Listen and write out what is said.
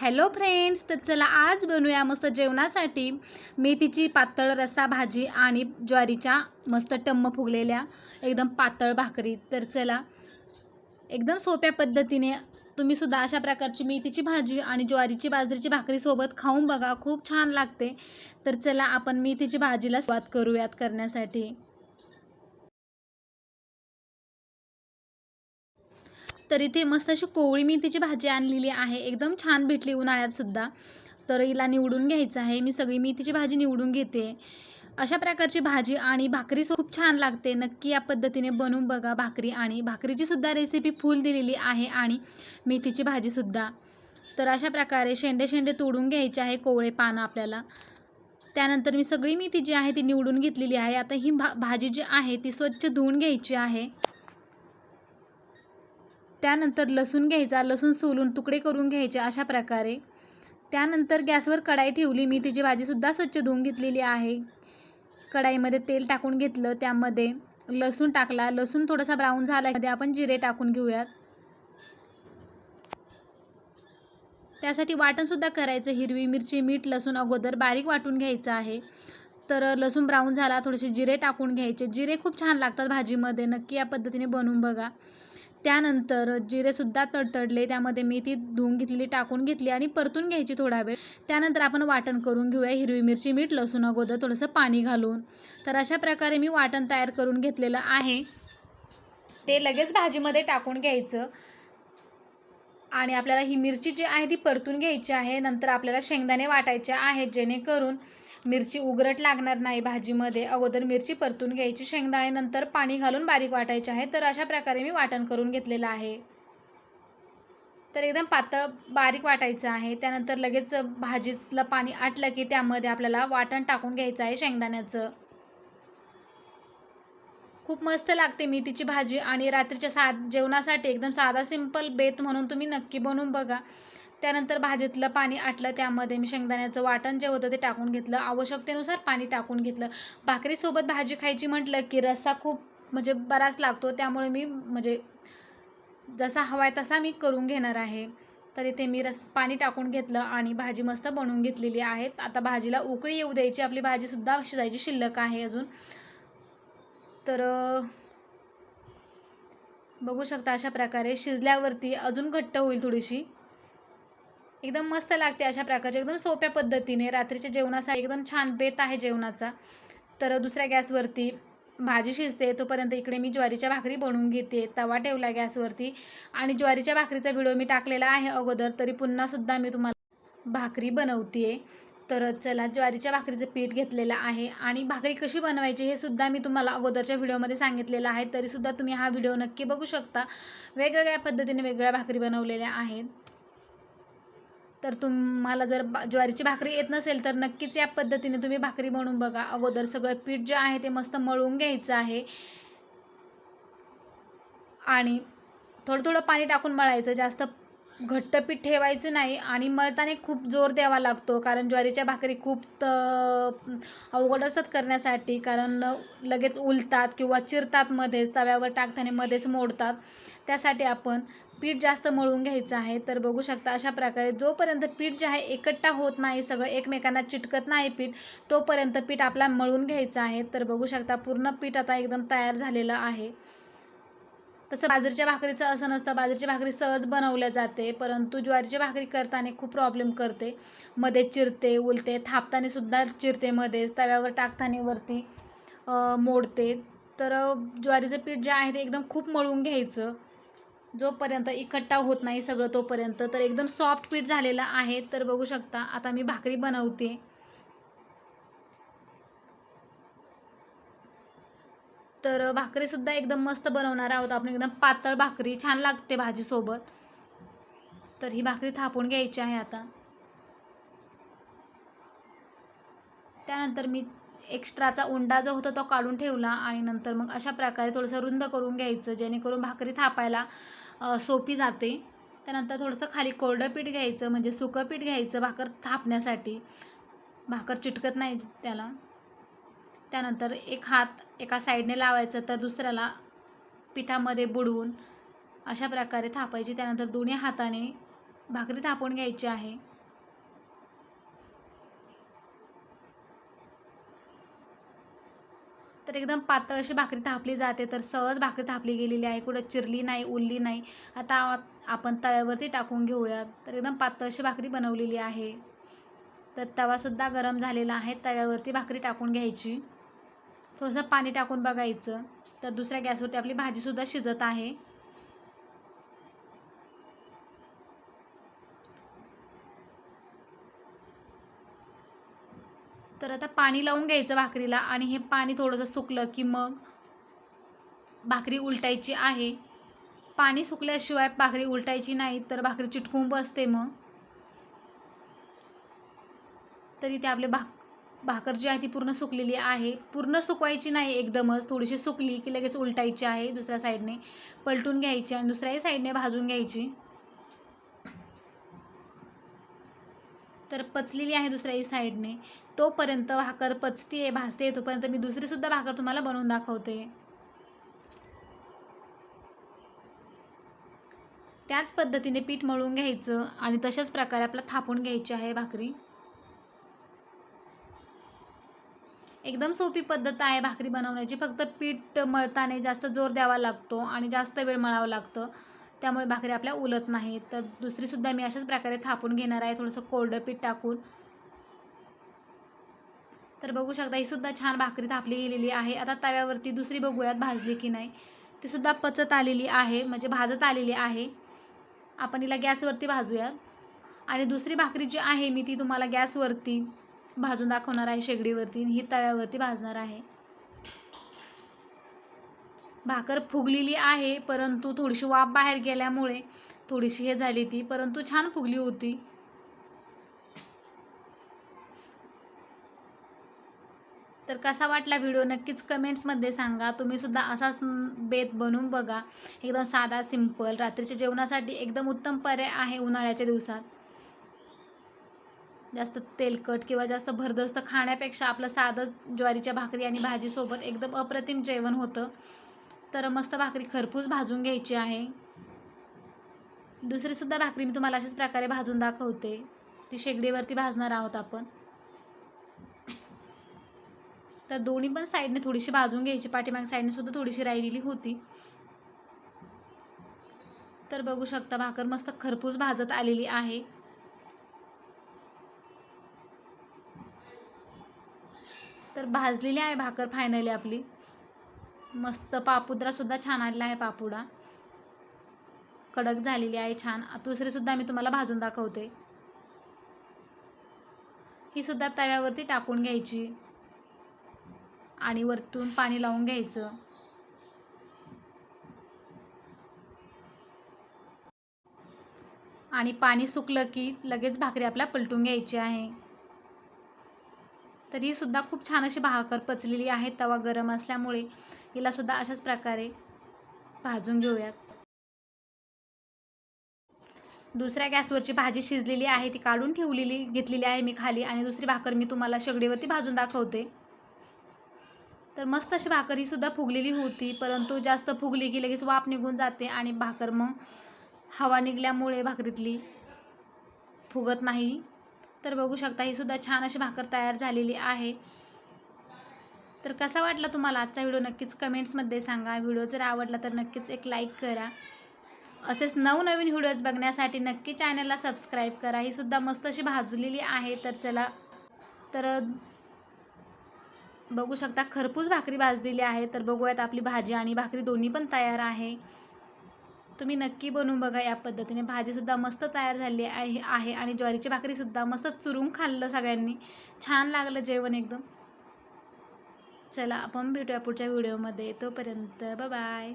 Hello friends तर चला आज बनवूया मस्त जेवणासाठी मेथीची पातळ रस्सा भाजी आणि ज्वारीच्या मस्त टम्म फुगलेल्या एकदम पातळ भाकरी. तर चला एकदम सोप्या पद्धतीने तुम्ही सुद्धा अशा प्रकारची मेथीची भाजी आणि ज्वारीची बाजरीची भाकरीसोबत खाऊन बघा खूप छान लागते. तर चला आपण मेथीची भाजीला सुरुवात करूयात करण्यासाठी. तर इथे मस्त अशी कोवळी मेथीची भाजी आणलेली आहे. एकदम छान भेटली उन्हाळ्यात सुद्धा. तर हिला निवडून घ्यायचं आहे. मी सगळी मेथीची भाजी निवडून घेते. अशा प्रकारची भाजी आणि भाकरी खूप छान लागते. नक्की या पद्धतीने बनवून बघा भाकरी आणि भाकरीची सुद्धा रेसिपी फुल दिलेली आहे आणि मेथीची भाजीसुद्धा तर अशा प्रकारे शेंडे शेंडे तोडून घ्यायचे आहे कोवळे पानं आपल्याला. त्यानंतर मी सगळी मेथी जी आहे ती निवडून घेतलेली आहे. आता ही भा भाजी जी आहे ती स्वच्छ धुवून घ्यायची आहे. त्यानंतर लसूण घ्यायचा लसूण सोलून तुकडे करून घ्यायचे अशा प्रकारे. त्यानंतर गॅसवर कढाई ठेवली. मी तिची भाजीसुद्धा स्वच्छ धुवून घेतलेली आहे. कढाईमध्ये तेल टाकून घेतलं. त्यामध्ये लसूण टाकला. लसूण थोडासा ब्राऊन झाला मध्ये आपण जिरे टाकून घेऊयात. त्यासाठी वाटणसुद्धा करायचं. हिरवी मिरची मीठ लसूण अगोदर बारीक वाटून घ्यायचं आहे. तर लसूण ब्राऊन झाला. थोडेसे जिरे टाकून घ्यायचे. जिरे खूप छान लागतात भाजीमध्ये. नक्की या पद्धतीने बनवून बघा. त्यानंतर जिरेसुद्धा तडतडले त्यामध्ये मी ती धुवून घेतलेली टाकून घेतली आणि परतून घ्यायची थोडा वेळ. त्यानंतर आपण वाटण करून घेऊया हिरवी मिरची मीठ लसूण अगोदर थोडंसं पाणी घालून. तर अशा प्रकारे मी वाटण तयार करून घेतलेलं आहे. ते लगेच भाजीमध्ये टाकून घ्यायचं. आणि आपल्याला ही मिरची जी आहे ती परतून घ्यायची आहे. नंतर आपल्याला शेंगदाणे वाटायचे आहेत जेणेकरून मिरची उगरट लागणार नाही भाजीमध्ये. अगोदर मिरची परतून घ्यायची शेंगदाणे नंतर पाणी घालून बारीक वाटायचे आहे. तर अशा प्रकारे मी वाटण करून घेतलेलं आहे. तर एकदम पातळ बारीक वाटायचं आहे. त्यानंतर लगेच भाजीतलं पाणी आटलं की त्यामध्ये आपल्याला वाटण टाकून घ्यायचं आहे शेंगदाण्याचं. खूप मस्त लागते मेथीची भाजी आणि रात्रीच्या सा जेवणासाठी एकदम साधा सिंपल बेत म्हणून तुम्ही नक्की बनवून बघा. त्यानंतर भाजीतलं पाणी आटलं त्यामध्ये मी शेंगदाण्याचं वाटण जे होतं ते टाकून घेतलं. आवश्यकतेनुसार पाणी टाकून घेतलं. भाकरीसोबत भाजी खायची म्हटलं की रस्सा खूप म्हणजे बराच लागतो. त्यामुळे मी म्हणजे जसा हवा आहे तसा मी करून घेणार आहे. तर इथे मी रस पाणी टाकून घेतलं आणि भाजी मस्त बनवून घेतलेली आहे. आता भाजीला उकळी येऊ द्यायची. आपली भाजीसुद्धा शिजायची शिल्लक आहे अजून. तर बघू शकता अशा प्रकारे शिजल्यावरती अजून घट्ट होईल थोडीशी. एकदम मस्त लागते अशा प्रकारचे एकदम सोप्या पद्धतीने. रात्रीच्या जेवणासाठी एकदम छान बेत आहे जेवणाचा. तर दुसऱ्या गॅसवरती भाजी शिजते तोपर्यंत इकडे मी ज्वारीच्या भाकरी बनवून घेते. तवा ठेवला गॅसवरती आणि ज्वारीच्या भाकरीचा व्हिडिओ मी टाकलेला आहे अगोदर तरी पुन्हासुद्धा मी तुम्हाला भाकरी बनवते तर चला ज्वारीच्या भाकरीचं पीठ घेतलेलं आहे. आणि भाकरी कशी बनवायची हे सुद्धा मी तुम्हाला अगोदरच्या व्हिडिओमध्ये सांगितलेलं आहे. तरीसुद्धा तुम्ही हा व्हिडिओ नक्की बघू शकता. वेगवेगळ्या पद्धतीने वेगळ्या भाकरी बनवलेल्या आहेत. तर तुम्हाला जर ज्वारीची भाकरी येत नसेल तर नक्कीच या पद्धतीने तुम्ही भाकरी बनवून बघा. अगोदर सगळं पीठ जे आहे ते मस्त मळून घ्यायचं आहे. आणि थोडं थोडं पाणी टाकून मळायचं. जास्त घट्ट पीठ ठेवायचं नाही आणि मळताना खूप जोर द्यावा लागतो कारण ज्वारीच्या भाकरी खूप अवघड असतात करण्यासाठी कारण लगेच उलतात किंवा चिरतात मध्येच तव्यावर टाकताना मध्येच मोडतात. त्यासाठी आपण पीठ जास्त मळून घ्यायचं आहे. तर बघू शकता अशा प्रकारे जोपर्यंत पीठ जे आहे एकट्टा होत नाही सगळं एकमेकांना चिटकत नाही पीठ तोपर्यंत पीठ आपला मळून घ्यायचं आहे. तर बघू शकता पूर्ण पीठ आता एकदम तयार झालेलं आहे. तसं बाजरीच्या भाकरीचं असं नसतं. बाजरीची भाकरी सहज बनवल्या जाते परंतु ज्वारीची भाकरी करताना खूप प्रॉब्लेम करते. मध्ये चिरते उलते थापताना सुद्धा चिरते मध्येच तव्यावर टाकताना वरती मोडते. तर ज्वारीचं पीठ जे आहे ते एकदम खूप मळून घ्यायचं. जोपर्यंत इकट्ठा होत नाही सगळं तोपर्यंत तर एकदम सॉफ्ट पीठ झालेलं आहे. तर बघू शकता आता मी भाकरी बनवते. तर भाकरीसुद्धा एकदम मस्त बनवणार आहोत आपण. एकदम पातळ भाकरी छान लागते भाजीसोबत. तर ही भाकरी थापून घ्यायची आहे आता. त्यानंतर मी एक्स्ट्राचा उंडा जो होता तो काढून ठेवला आणि नंतर मग अशा प्रकारे थोडंसं रुंद करून घ्यायचं जेणेकरून भाकरी थापायला सोपी जाते. त्यानंतर थोडंसं खाली कोरडं पीठ घ्यायचं म्हणजे सुकं पीठ घ्यायचं भाकर थापण्यासाठी. भाकर चिटकत नाही त्याला. त्यानंतर एक हात एका साईडने लावायचं तर दुसऱ्याला पिठामध्ये बुडवून अशा प्रकारे थापायची. त्यानंतर दोन्ही हाताने भाकरी थापून घ्यायची आहे. तर एकदम पातळ अशी भाकरी थापली जाते. तर सहज भाकरी थापली गेलेली आहे. कुठं चिरली नाही उरली नाही. आता आपण तव्यावरती टाकून घेऊयात तर एकदम पातळ अशी भाकरी बनवलेली आहे. तर तवासुद्धा गरम झालेला आहे. तव्यावरती भाकरी टाकून घ्यायची. थोडंसं पाणी टाकून बघायचं. तर दुसऱ्या गॅसवरती आपली भाजीसुद्धा शिजत आहे. तर आता पाणी लावून घ्यायचं भाकरीला आणि हे पाणी थोडंसं सुकलं की मग भाकरी उलटायची आहे. पाणी सुकल्याशिवाय भाकरी उलटायची नाही तर भाकरी चिटकून बसते मग. तरी ते आपले भाक भाकर जी आहे ती पूर्ण सुकलेली आहे. पूर्ण सुकवायची नाही एकदमच थोडीशी सुकली की लगेच उलटायची आहे दुसऱ्या साईडने. पलटून घ्यायची आणि दुसऱ्याही साईडने भाजून घ्यायची. तर पचलेली आहे दुसऱ्याही साईडने. तोपर्यंत भाकर पचते आहे भाजते तोपर्यंत मी दुसरीसुद्धा भाकर तुम्हाला बनवून दाखवते. त्याच पद्धतीने पीठ मळून घ्यायचं आणि तशाच प्रकारे आपलं थापून घ्यायची आहे भाकरी. एकदम सोपी पद्धत आहे भाकरी बनवण्याची. फक्त पीठ मळताना जास्त जोर द्यावा लागतो आणि जास्त वेळ मळावं लागतं. त्यामुळे भाकरी आपल्या उलत नाही. तर दुसरीसुद्धा मी अशाच प्रकारे थापून घेणार आहे. थोडंसं कोरडं पीठ टाकून. तर बघू शकता ही सुद्धा छान भाकरी थापली गेलेली आहे. आता तव्यावरती दुसरी बघूयात भाजली की नाही. ती सुद्धा पचत आलेली आहे म्हणजे भाजत आलेली आहे. आपण हिला गॅसवरती भाजूयात. आणि दुसरी भाकरी जी आहे मी ती तुम्हाला गॅसवरती भाजून दाखवणार आहे शेगडीवरती ही तव्यावरती भाजणार आहे. भाकर फुगलेली आहे परंतु थोडीशी वाफ बाहेर गेल्यामुळे थोडीशी हे झाली ती परंतु छान फुगली होती. तर कसा वाटला व्हिडिओ नक्कीच कमेंट्समध्ये सांगा. तुम्ही सुद्धा असाच बेत बनवून बघा. एकदम साधा सिंपल रात्रीच्या जेवणासाठी एकदम उत्तम पर्याय आहे उन्हाळ्याच्या दिवसात. जास्त तेलकट किंवा जास्त भरदस्त खाण्यापेक्षा आपलं साधं ज्वारीच्या भाकरी आणि भाजीसोबत एकदम अप्रतिम जेवण होतं. तर मस्त भाकरी खरपूस भाजून घ्यायची आहे. दुसरीसुद्धा भाकरी मी तुम्हाला अशाच प्रकारे भाजून दाखवते. ती शेगडीवरती भाजणार आहोत आपण. तर दोन्ही पण साईडने थोडीशी भाजून घ्यायची. पाठीमाग साईडने सुद्धा थोडीशी राहिलेली होती. तर बघू शकता भाकर मस्त खरपूस भाजत आलेली आहे. भाजलेली आहे भाकर फायनली आपली. मस्त पापुद्रासुद्धा छान आलेला आहे पापुडा. कडक झालेली आहे छान. दुसरीसुद्धा मी तुम्हाला भाजून दाखवते. ही सुद्धा तव्यावरती टाकून घ्यायची. आणि वरतून पाणी लावून घ्यायचं. आणि पाणी सुकलं की लगेच भाकरी आपल्या पलटून घ्यायची आहे. तर ही सुद्धा खूप छान अशी भाकर पचलेली आहे तवा गरम असल्यामुळे. हिला सुद्धा अशाच प्रकारे भाजून घेऊयात. दुसऱ्या गॅसवरची भाजी शिजलेली आहे ती काढून ठेवलेली घेतलेली आहे मी खाली आणि दुसरी भाकर मी तुम्हाला शेगडीवरती भाजून दाखवते. तर मस्त अशी भाकर ही सुद्धा फुगलेली होती परंतु जास्त फुगली की लगेच वाफ निघून जाते आणि भाकर मग हवा निघल्यामुळे भाकरीतली फुगत नाही. तर बघू शकता ही सुद्धा छान अशी भाकर तयार झालेली आहे. तर कसा वाटला तुम्हाला आजचा व्हिडिओ? नक्कीच कमेंट्समध्ये सांगा. व्हिडिओ जर आवडला तर नक्कीच एक लाईक करा. असेच नवनवीन व्हिडिओज बघण्यासाठी नक्की चॅनलला सबस्क्राईब करा. ही सुद्धा मस्त अशी भाजलेली आहे. तर चला तर बघू शकता खरपूस भाकरी भाजलेली आहे. तर बघूयात आपली भाजी आणि भाकरी दोन्ही पण तयार आहे. तुम्ही नक्की बनवून बघा या पद्धतीने. भाजीसुद्धा मस्त तयार झाली आहे आहे. आणि ज्वारीची भाकरीसुद्धा मस्त चुरून खाल्लं सगळ्यांनी. छान लागलं जेवण एकदम. चला आपण भेटूया पुढच्या व्हिडिओमध्ये तोपर्यंत बाय